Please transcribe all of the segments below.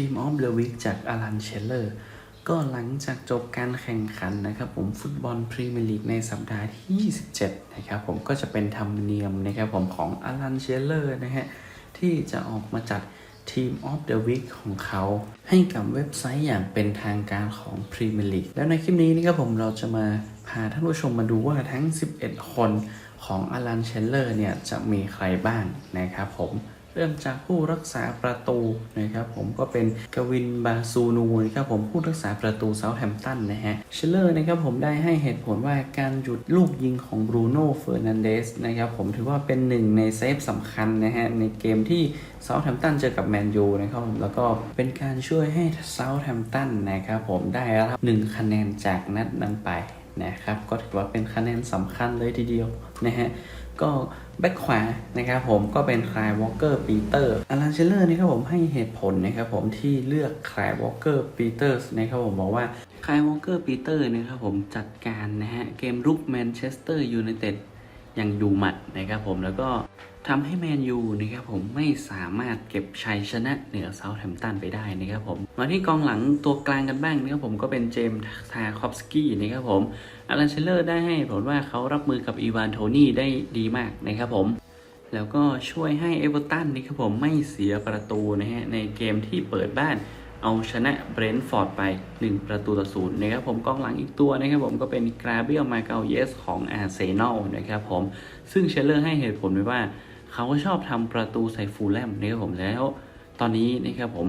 ทีมออฟเดอะวีคจากอลันเชลเลอร์ ก็หลังจากจบการแข่งขันนะครับผมฟุตบอลพรีเมียร์ลีกในสัปดาห์ที่ 27 นะครับผมก็จะเป็นธรรมเนียมนะครับผมของอลันเชลเลอร์นะฮะที่จะออกมาจัดทีมออฟเดอะวีคของเขา ให้กับเว็บไซต์อย่างเป็นทางการของพรีเมียร์ลีกแล้วในคลิปนี้นะครับผมเราจะมาพาท่านผู้ชมมาดูว่าทั้ง 11 คนของอลันเชลเลอร์เนี่ยจะมีใครบ้างนะครับผม เริ่มจากผู้รักษาประตูนะครับผมก็เป็นกวินบาซูนูนะครับผมผู้รักษาประตูเซาท์แฮมป์ตันนะฮะเชลเลอร์นะครับผมได้ให้เหตุผลว่าการหยุดลูกยิงของบรูโน่เฟอร์นันเดสนะครับผมถือว่าเป็นหนึ่งในเซฟสำคัญนะฮะในเกมที่เซาท์แฮมป์ตันเจอกับแมนยูนะครับผมแล้วก็เป็นการช่วยให้เซาท์แฮมป์ตันนะครับผมได้รับหนึ่งคะแนนจากนัดนั้นไปนะครับก็ถือว่าเป็นคะแนนสำคัญเลยทีเดียวนะฮะ ก็แบ็คขวานะครับผมก็เป็นคลายวอลเกอร์ปีเตอร์อลันเชลเลอร์นี่ครับผมให้เหตุผลนะครับผมที่เลือกคลายวอลเกอร์ปีเตอร์นะครับผมบอกว่าคลายวอลเกอร์ปีเตอร์นะครับผมจัดการนะฮะเกมรุกแมนเชสเตอร์ยูไนเต็ดอย่างอยู่หมัดนะครับผมแล้วก็ ทำให้แมนยูนะครับผมไม่สามารถเก็บชัยชนะเหนือเซาท์แฮมป์ตันไปได้นะครับผมมาที่กองหลังตัวกลางกันบ้างนะครับผมก็เป็นเจมส์ทาคอฟสกี้นะครับผมอลันเชลเลอร์ได้ให้ผลว่าเขารับมือกับอีวานโทนี่ได้ดีมากนะครับผมแล้วก็ช่วยให้เอเวอร์ตันนี่ครับผมไม่เสียประตูนะฮะในเกมที่เปิดบ้านเอาชนะเบรนท์ฟอร์ดไป 1 ประตูต่อศูนย์นะครับผมกองหลังอีกตัวนะครับผมก็เป็นกราเบียลมาเกาเยสของอาร์เซนอลนะครับผมซึ่งเชลเลอร์ให้เหตุผลไว้ว่า เขาก็ชอบทำประตูใส่ฟูลแลมนะครับผมแล้ว ตอนนี้นะครับผม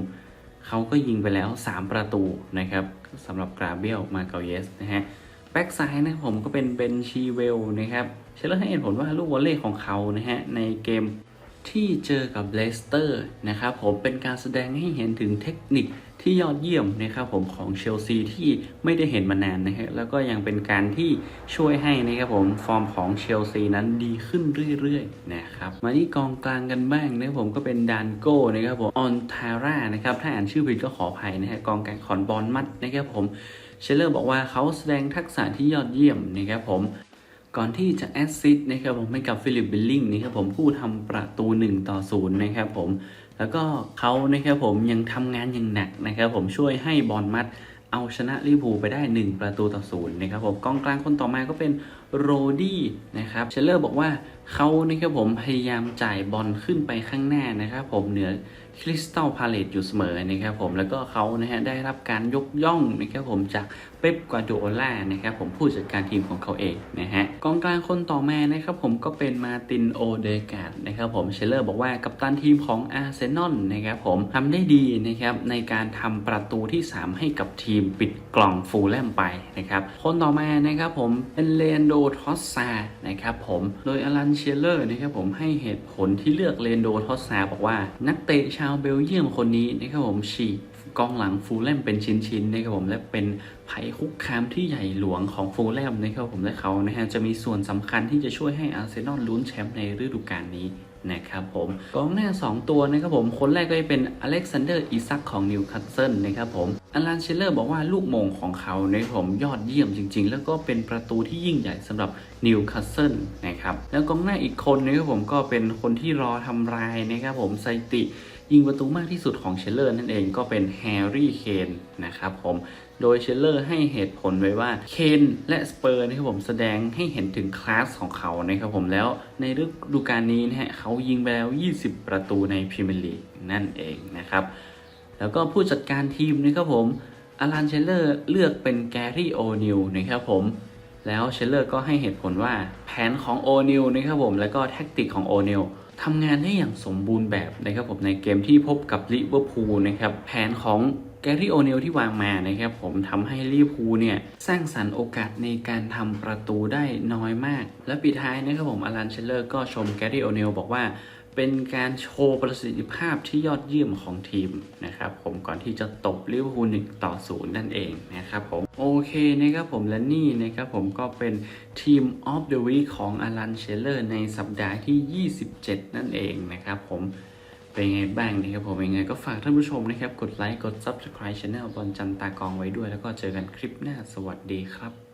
เขาก็ยิงไปแล้ว 3 ประตูนะครับสำหรับกราเบียลมาเกาเยสนะฮะแบ็กซ้ายนะผมก็เป็นเบนชีเวลนะครับเชลเลอร์ให้เหตุผลว่าลูกวอลเลย์ของเขานะฮะในเกม ที่เจอกับเลสเตอร์นะครับผมเป็นการแสดงให้เห็นถึงเทคนิคที่ยอดเยี่ยมนะครับผมของเชลซีที่ไม่ได้เห็นมานานนะฮะแล้วก็ยังเป็นการที่ช่วยให้นะครับผมฟอร์มของเชลซีนั้นดีขึ้นเรื่อยๆนะครับมาที่กองกลางกันบ้างนะครับผมก็เป็นดานโก้นะครับผมออนทาร่านะครับถ้าอ่านชื่อผิดก็ขออภัยนะฮะกองกลางคอนบอลมัดนะครับผมเชลเลอร์บอกว่าเขาแสดงทักษะที่ยอดเยี่ยมนะครับผม ก่อนที่จะแอสซิสต์นะครับผมให้กับฟิลิปบิลลิงนะครับผมผู้ทำประตู 1 ต่อ0นะครับผมแล้วก็เขานะครับผมยังทำงานอย่างหนักนะครับผมช่วยให้บอลมัดเอาชนะลิบูไปได้ 1 ประตูต่อศูนย์นะครับผมกองกลางคนต่อมาก็เป็นโรดี้นะครับเชลเลอร์บอกว่า เขานะครับผมพยายามจ่ายบอลขึ้นไปข้างหน้านะครับผมเหนือคริสตัลพาเลตอยู่เสมอนะครับผมแล้วก็เขานะฮะได้รับการยกย่องนะครับผมจากเป๊ปกวาร์ดิโอล่านะครับผมผู้จัดการทีมของเขาเองนะฮะกองกลางคนต่อมานะครับผมก็เป็นมาตินโอเดกาดนะครับผมเชลเลอร์บอกว่ากัปตันทีมของอาร์เซนอลนะครับผมทำได้ดีนะครับในการทำประตูที่ 3 ให้กับทีมปิดกล่องฟูลแลมไปนะครับคนต่อมานะครับผมเป็นเลนโดทอสซานะครับผมโดยอลันเชลเลอร์นะครับผมให้เหตุผลที่เลือกเลนโดทอสซาบอกว่านักเตะชาวเบลเยียมคนนี้นะครับผมฉีกกองหลังฟูลแลมเป็นชิ้นๆนะครับผมและเป็นไผ่คุกคามที่ใหญ่หลวงของฟูลแลมนะครับผมและเขานะฮะจะมีส่วนสำคัญที่จะช่วยให้อาร์เซนอลลุ้นแชมป์ในฤดูกาลนี้ นะครับผมกองหน้า 2 ตัวนะครับผมคนแรกก็จะเป็นอเล็กซานเดอร์อิซักของนิวคาสเซิลนะครับผมอลันเชลเลอร์บอกว่าลูกมงของเขาในผมยอดเยี่ยมจริง ๆ แล้วก็เป็นประตูที่ยิ่งใหญ่สำหรับนิวคาสเซิลนะครับแล้วกองหน้าอีกคนนะครับผมก็เป็นคนที่รอทำลายนะครับผมสถิติ ยิงประตูมากที่สุดของเชลเลอร์นั่นเองก็เป็นแฮร์รี่เคนนะครับผมโดยเชลเลอร์ให้เหตุผลไว้ว่าเคนและสเปอร์นะครับผมแสดงให้เห็นถึงคลาสของเขานะครับผมแล้วในฤดูกาลนี้นะฮะเขายิงไปแล้ว 20 ประตูในพรีเมียร์ลีกนั่นเองนะครับแล้วก็ผู้จัดการทีมนะครับผมอลันเชลเลอร์เลือกเป็นแกรี่โอนิลนะครับผมแล้วเชลเลอร์ก็ให้เหตุผลว่าแผนของโอนิลนะครับผมแล้วก็แท็กติกของโอนิล ทำงานได้อย่างสมบูรณ์แบบนะครับผมในเกมที่พบกับลิเวอร์พูลนะครับแผนของแกรี่โอเนลที่วางมานะครับผมทำให้ลิเวอร์พูลเนี่ยสร้างสรรค์โอกาสในการทำประตูได้น้อยมาก และปิดท้ายนะครับผมอลันเชลเลอร์ก็ชมแกรี่โอเนลบอกว่า เป็นการโชว์ประสิทธิภาพที่ยอดเยี่ยมของทีมนะครับผมก่อนที่จะตบลิเวอร์พูลหนึ่งต่อศูนย์นั่นเองนะครับผมโอเคนะครับผมและนี่นะครับผมก็เป็นทีมออฟเดอะวีของอลันเชลเลอร์ในสัปดาห์ที่ 27 นั่นเองนะครับผมเป็นไงบ้างนะครับผมยังไงก็ฝากท่านผู้ชมนะครับ กดไลค์กด Subscribe Channel บอลจันตากองไว้ด้วย แล้วก็เจอกันคลิปหน้าสวัสดีครับ